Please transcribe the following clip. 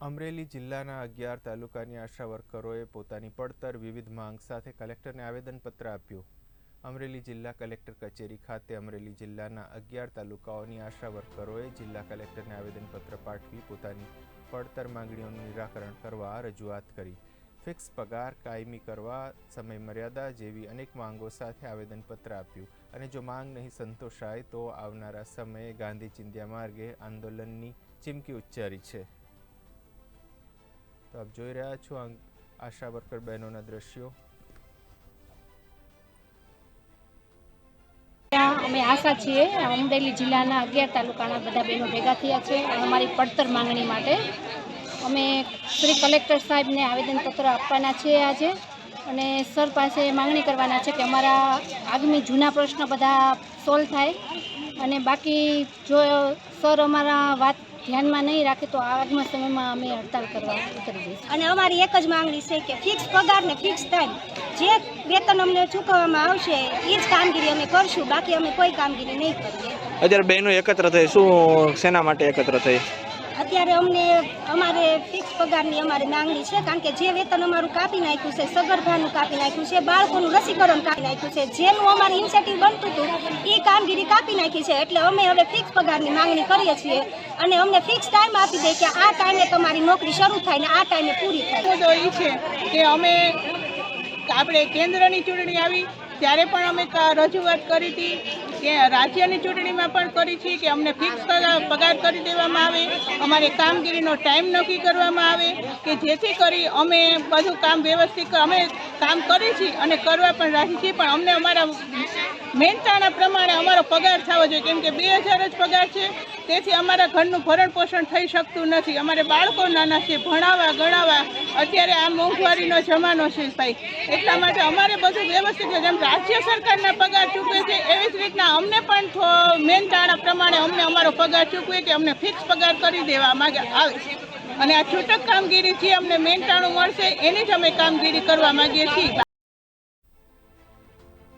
અમરેલી જિલ્લાના અગિયાર તાલુકાની આશા વર્કરોએ પોતાની પડતર વિવિધ માંગ સાથે કલેક્ટરને આવેદનપત્ર આપ્યું. અમરેલી જિલ્લા કલેક્ટર કચેરી ખાતે અમરેલી જિલ્લાના અગિયાર તાલુકાઓની આશા વર્કરોએ જિલ્લા કલેક્ટરને આવેદનપત્ર પાઠવી પોતાની પડતર માંગણીઓનું નિરાકરણ કરવા રજૂઆત કરી. ફિક્સ પગાર કાયમી કરવા સમય મર્યાદા જેવી અનેક માંગો સાથે આવેદનપત્ર આપ્યું. અને જો માંગ નહીં સંતોષાય તો આવનારા સમયે ગાંધી ચિંધ્યા માર્ગે આંદોલનની ચીમકી ઉચ્ચારી છે. તો આપ જોઈ રહ્યા છો આશા વર્કર બહેનોના દ્રશ્યો. અમે આશા છીએ, અમરેલી જિલ્લાના અગિયાર તાલુકાના બધા બહેનો ભેગા થયા છે અમારી પડતર માંગણી માટે. અમે શ્રી કલેક્ટર સાહેબને આવેદનપત્ર આપવાના છીએ આજે અને સર પાસે માંગણી કરવાના છે કે અમારા આગામી જૂના પ્રશ્ન બધા સોલ્વ થાય. અને બાકી જો સર અમારા વાત ધ્યાનમાં નહીં રાખે તો આગળના સમયમાં અમે હડતાલ કરવા ઉતરી જઈશું. અને અમારી એક જ માંગણી છે કે ફિક્સ પગાર ને ફિક્સ ટાઈમ જે વેતન અમને ચૂકવવામાં આવશે એ જ કામગીરી અમે કરશું. બાકી અમે કોઈ કામગીરી નહીં કરીએ. અત્યારે બહેનો એકત્ર થઈ શું શેના માટે એકત્ર થઈ? અત્યારે અમને અમારે ફિક્સ પગારની અમારી માંગણી છે, કારણ કે જે વેતન અમારું કાપી નાખ્યું છે, સગર્ભાનું કાપી નાખ્યું છે, બાળકોનું રસીકરણ કાપી નાખ્યું છે, જેનું અમારે ઇન્સેટિવ બનતું હતું, એ કામગીરી કાપી નાખી છે, એટલે અમે હવે ફિક્સ પગારની માંગણી કરીએ છીએ અને અમને ફિક્સ ટાઈમ આપી દે કે આ ટાઈમે તમારી નોકરી શરૂ થાય ને આ ટાઈમે પૂરી થાય. એ છે કે અમે આપણે કેન્દ્રની ચૂંટણી આવી, ત્યારે પણ અમે રજૂઆત કરી હતી કે રાજ્યની ચૂંટણીમાં પણ કરી છે કે અમને ફિક્સ પગાર કરી દેવામાં આવે. અમારે કામગીરીનો ટાઈમ નક્કી કરવામાં આવે કે જેથી કરી અમે બધું કામ વ્યવસ્થિત અમે કામ કરી છીએ અને કરવા પણ રાખી છીએ. પણ અમને અમારા મહેનતાણા પ્રમાણે અમારો પગાર થવો જોઈએ. કેમ કે બે હજાર જ પગાર છે. તેથી અમારા ઘરનું ભરણ પોષણ થઈ શકતું નથી. અમારે બાળકો નાના છે, ભણાવવા, ગણાવવા, અત્યારે આ મોંઘવારીનો જમાનો છે ભાઈ. એટલા માટે અમારે બધું વ્યવસ્થિત છે. જેમ રાજ્ય સરકારના પગાર ચૂકવે છે, એવી જ રીતના અમને પણ મેનતાણા પ્રમાણે અમને અમારો પગાર ચૂકવે કે અમને ફિક્સ પગાર કરી દેવા માગે, આવે અને આ છૂટક કામગીરી જે અમને મેનટાણું મળશે, એની જ અમે કામગીરી કરવા માંગીએ છીએ.